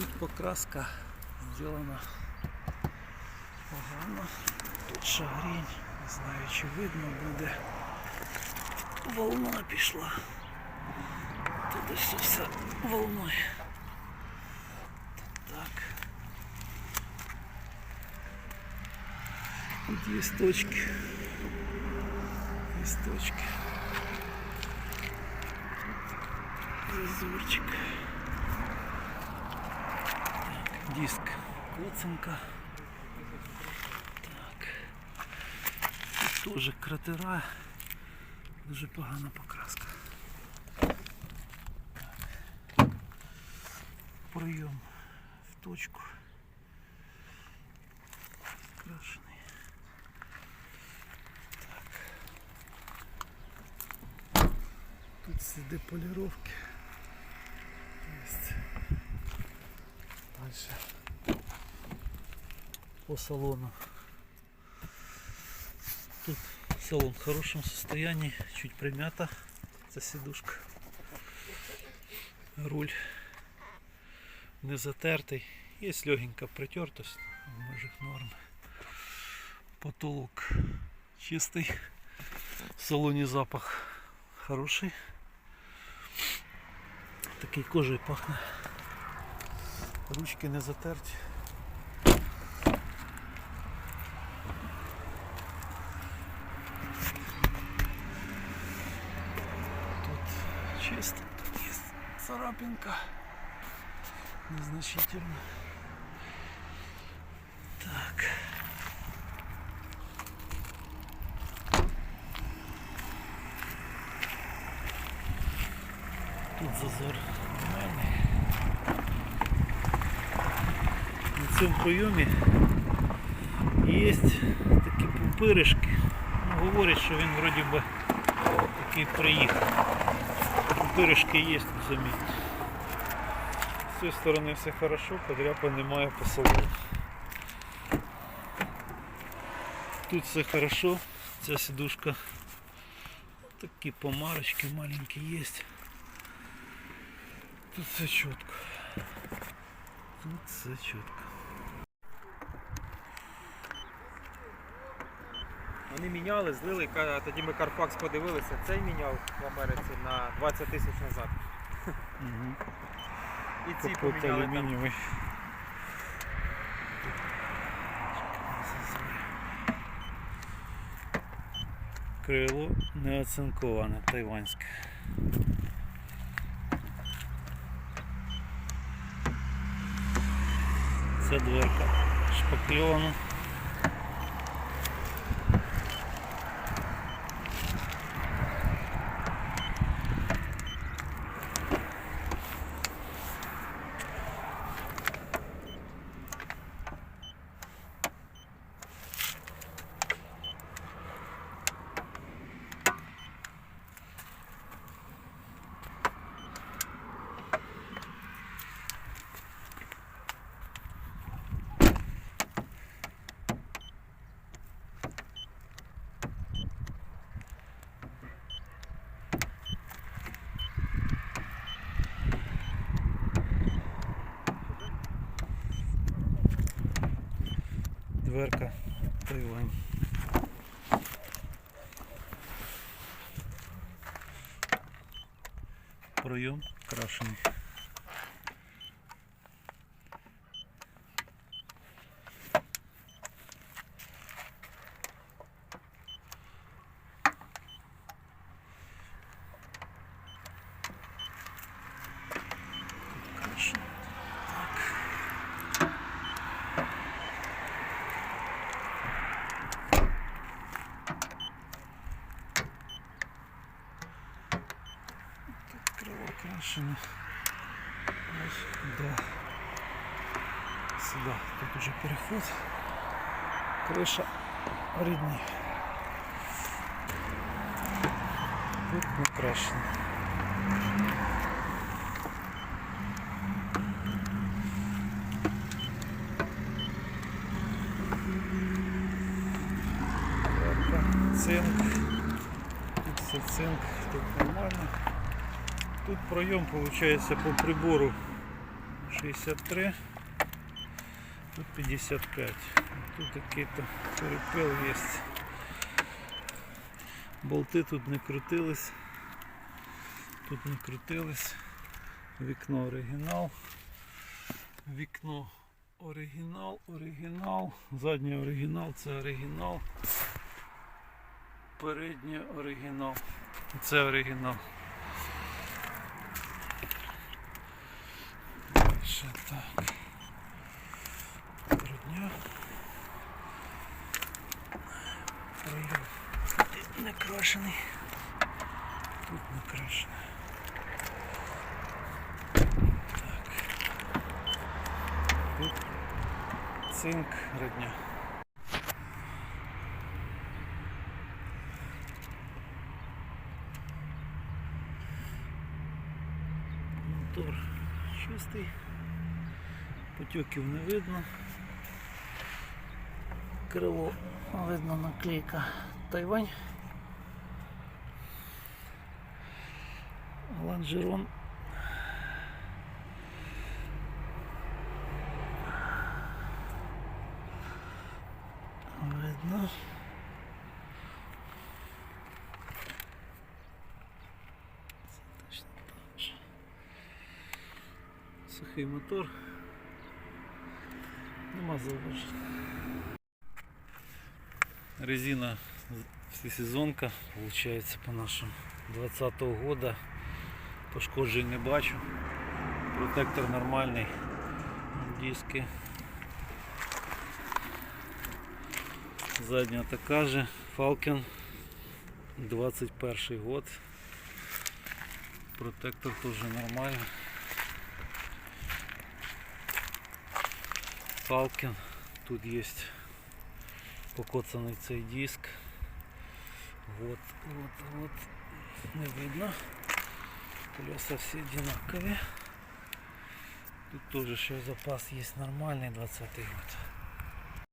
Тут покраска зроблена погано. Тут шагрінь, не знаю чи видно буде. Волна пішла. Тут все все волною. Так. Тут є точки. Є точки. Зазорчик. Диск коцинка. Так. Теж кратера. Дуже погана покраска. Так. Прийом в точку. Крашений. Так. Тут сліди поліровки. Есть. Дальше. По салону. Тут салон в хорошем состоянии, чуть примята. Це сидушка. Руль не затертий. Є легенька притертость в межах норми. Потолок чистий. В салоні запах хороший. Такий кожей пахне. Ручки не затерті. Тут чисто, тут є царапинка. Незначительно. Так. Тут зазор цьому прийомі є такі пупиришки. Ну, говорять, що він вроді би такий приїхав. Пупиришки є замітні. З цієї сторони все хорошо, подряпа немає по салону. Тут все хорошо, ця сидушка. Такі помарочки маленькі є. Тут все чітко. Тут все чітко. Вони міняли, злили, тоді ми Карпакс подивилися, цей міняв в Америці на 20 тисяч назад. Угу. І ці Капот поміняли там. алюмінієвий. Крило не оцинковане, тайванське. Це дверка шпакльована. Дверка Тайвань. Пройом крашений. Крашене. Ось до сюди. Тут уже переход. Криша рідний. Тут не. Дверка, Цинк. Тут все цинк, тут нормально. Тут пройом получается по прибору 63. Тут 55. Тут такий-то перепил є. Болти тут не крутились. Тут не крутились. Вікно оригінал. Вікно оригінал, оригінал. Задній оригінал, це оригінал. Переднє оригінал. Це оригінал. Ще так. Брудня. Прийом. Тут не крашений. Тут не крашений. Так. Тут цинк родня. Мотор чистий, потьоків не видно. Крило видно наклейка Тайвань. Лонжерон. Видно. Сухий мотор. Зауважень. Резина всесезонка, получается по нашему 20 года. Пошкоджень не бачу. Протектор нормальний. Диски. Задня така же. Falcon 21 год. Протектор тоже нормальный. Falcon. Тут есть покоцанный цей диск. Вот, вот, вот. Не видно. Колеса все одинаковые. Тут тоже еще запас есть нормальный 20 год.